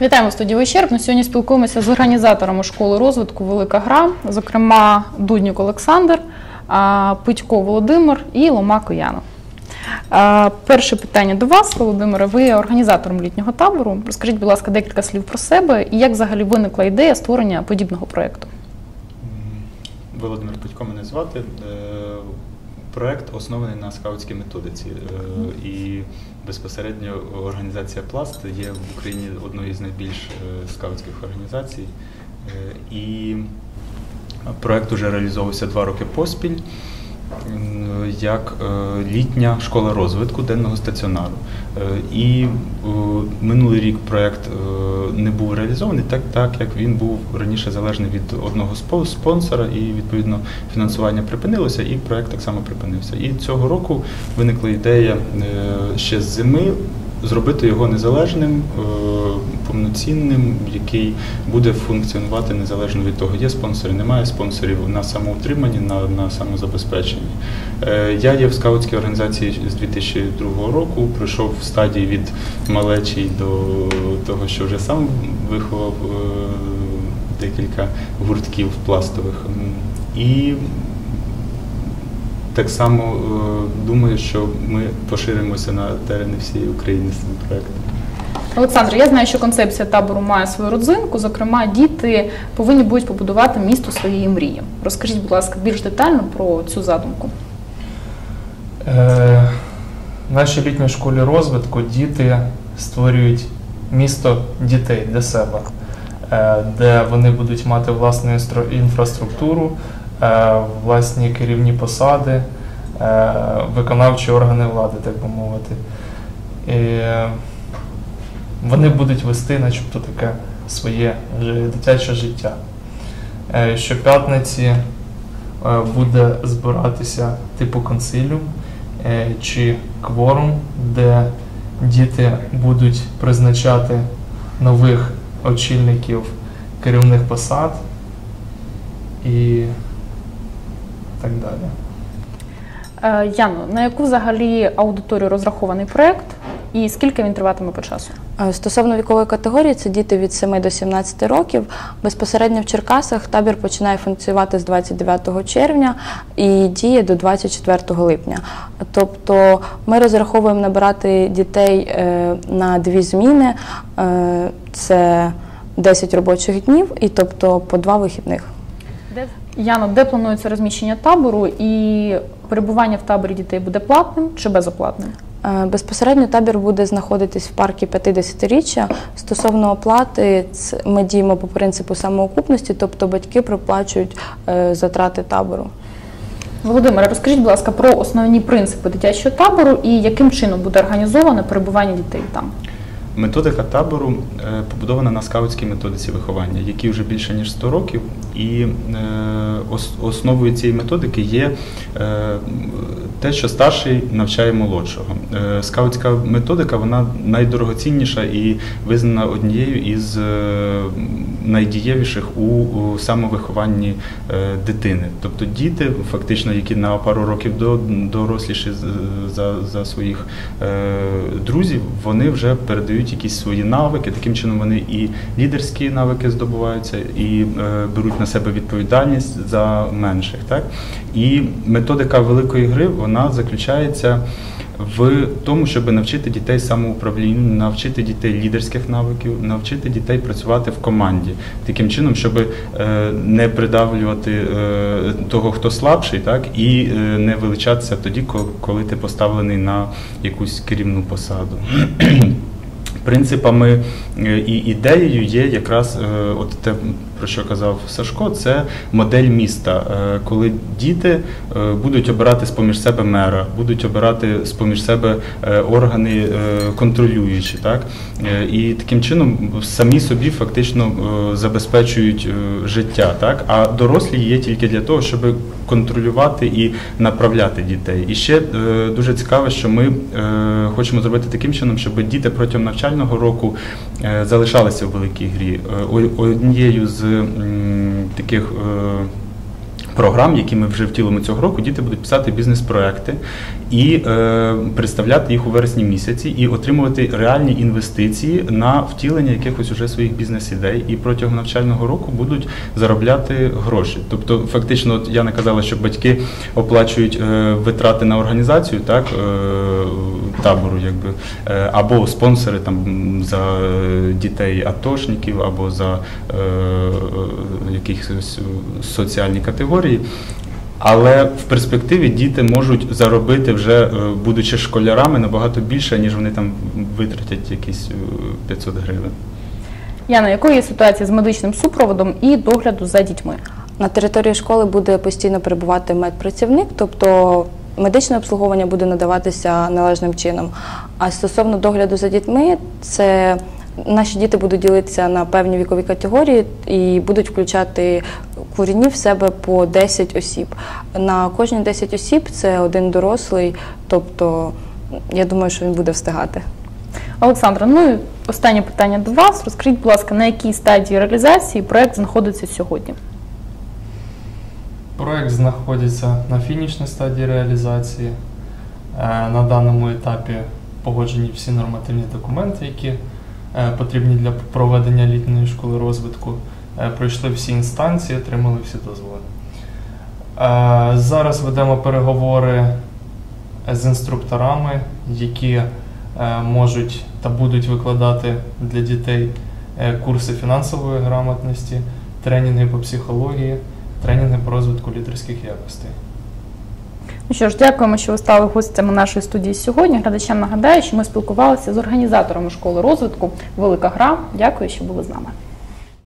Вітаємо в студії Вичерпно. Сьогодні спілкуємося з організаторами школи розвитку Велика Гра, зокрема Дуднюк Олександр, Питько Володимир і Ломак Яна. Перше питання до вас, Володимире. Ви є організатором літнього табору. Розкажіть, будь ласка, декілька слів про себе і як взагалі виникла ідея створення подібного проєкту. Володимир Петько мене звати. Проект оснований на скаутській методиці. Е, І безпосередньо організація Пласт є в Україні одною з найбільш е, скаутських організацій. Е, І проект вже реалізовувався два роки поспіль як е, літня школа розвитку денного стаціонару. Е, І е, минулий рік проект е, не був реалізований, так, так як він був раніше залежний від одного спо- спонсора, і відповідно фінансування припинилося, і проект так само припинився. І цього року виникла ідея ще з зими. Зробити його незалежним, е, повноцінним, який буде функціонувати незалежно від того, є спонсори, немає спонсорів на самоутриманні, на, на самозабезпеченні. Е, Я є в скаутській організації з 2002 року, пройшов в стадії від малечі до того, що вже сам виховав е, декілька гуртків пластових. І так само е, думаю, що ми поширимося на терени всієї України з цим проектом. Олександр, я знаю, що концепція табору має свою родзинку. Зокрема, діти повинні будуть побудувати місто своєї мрії. Розкажіть, будь ласка, більш детально про цю задумку. Е, В нашій літній школі розвитку діти створюють місто дітей для себе, е, де вони будуть мати власну інфраструктуру, власні керівні посади, е, виконавчі органи влади, так би мовити. І е, вони будуть вести, начебто, таке своє дитяче життя. Е, Щоп'ятниці е, буде збиратися типу консиліум е, чи кворум, де діти будуть призначати нових очільників керівних посад і так далі. Е, Яно, на яку взагалі аудиторію розрахований проєкт і скільки він триватиме по часу? Е, Стосовно вікової категорії, це діти від 7 до 17 років. Безпосередньо в Черкасах табір починає функціонувати з 29 червня і діє до 24 липня. Тобто ми розраховуємо набирати дітей е, на дві зміни. Це 10 робочих днів, і тобто по два вихідних. Яно, де планується розміщення табору і перебування в таборі дітей буде платним чи безоплатним? Е, Безпосередньо табір буде знаходитись в парку 50-річчя. Стосовно оплати, ми діємо по принципу самоокупності, тобто батьки проплачують е, затрати табору. Володимире, розкажіть, будь ласка, про основні принципи дитячого табору і яким чином буде організоване перебування дітей там. Методика табору е, побудована на скаутській методиці виховання, якій вже більше ніж 100 років. І е, ос- основою цієї методики є е, те, що старший навчає молодшого. Е, Скаутська методика вона найдорогоцінніша і визнана однією із найдієвіших у, самовихованні е, дитини. Тобто діти, фактично, які на пару років до, доросліші за, за своїх е, друзів, вони вже передають якісь свої навики. Таким чином вони і лідерські навики здобуваються, і е, беруть на себе відповідальність за менших. Так? І методика великої гри вона заключається в тому, щоб навчити дітей самоуправлінню, навчити дітей лідерських навиків, навчити дітей працювати в команді, таким чином, щоб е, не придавлювати е, того, хто слабший, так і е, не величатися тоді, коли ти поставлений на якусь керівну посаду. Принципами і ідеєю є якраз от те, про що казав Сашко, це модель міста, Е, коли діти е, будуть обирати з-поміж себе мера, будуть обирати з-поміж себе е, органи контролюючі, так і таким чином самі собі фактично забезпечують життя, так а дорослі є тільки для того, щоб контролювати і направляти дітей. І ще дуже цікаво, що ми хочемо зробити таким чином, щоб діти протягом навчального року залишалися в великій грі. Однією з таких е, програм, які ми вже втілимо цього року, діти будуть писати бізнес-проекти і е, представляти їх у вересні місяці і отримувати реальні інвестиції на втілення якихось уже своїх бізнес-ідей, і протягом навчального року будуть заробляти гроші. Тобто, фактично, от Яна казала, що батьки оплачують е, витрати на організацію, так табору, якби е, або спонсори там за е, дітей атошників, або за е, е, якихось е, соціальні категорії. Але в перспективі діти можуть заробити вже, е, будучи школярами, набагато більше, ніж вони там витратять якісь е, 500 гривень. Яна, якою є ситуація з медичним супроводом і догляду за дітьми? На території школи буде постійно перебувати медпрацівник, тобто медичне обслуговування буде надаватися належним чином. А стосовно догляду за дітьми, це наші діти будуть ділитися на певні вікові категорії і будуть включати курінів в себе по 10 осіб. На кожні 10 осіб це один дорослий, тобто я думаю, що він буде встигати. Олександра, ну і останнє питання до вас. Розкажіть, будь ласка, на якій стадії реалізації проект знаходиться сьогодні? Проект знаходиться на фінішній стадії реалізації. Е, На даному етапі погоджені всі нормативні документи, які е, потрібні для проведення літньої школи розвитку. Е, Пройшли всі інстанції, отримали всі дозволи. Зараз ведемо переговори з інструкторами, які можуть та будуть викладати для дітей курси фінансової грамотності, тренінги по психології, тренінги по розвитку лідерських якостей. Ну що ж, дякуємо, що ви стали гостями нашої студії сьогодні. Глядачам нагадаю, що ми спілкувалися з організаторами школи розвитку Велика гра. Дякую, що були з нами.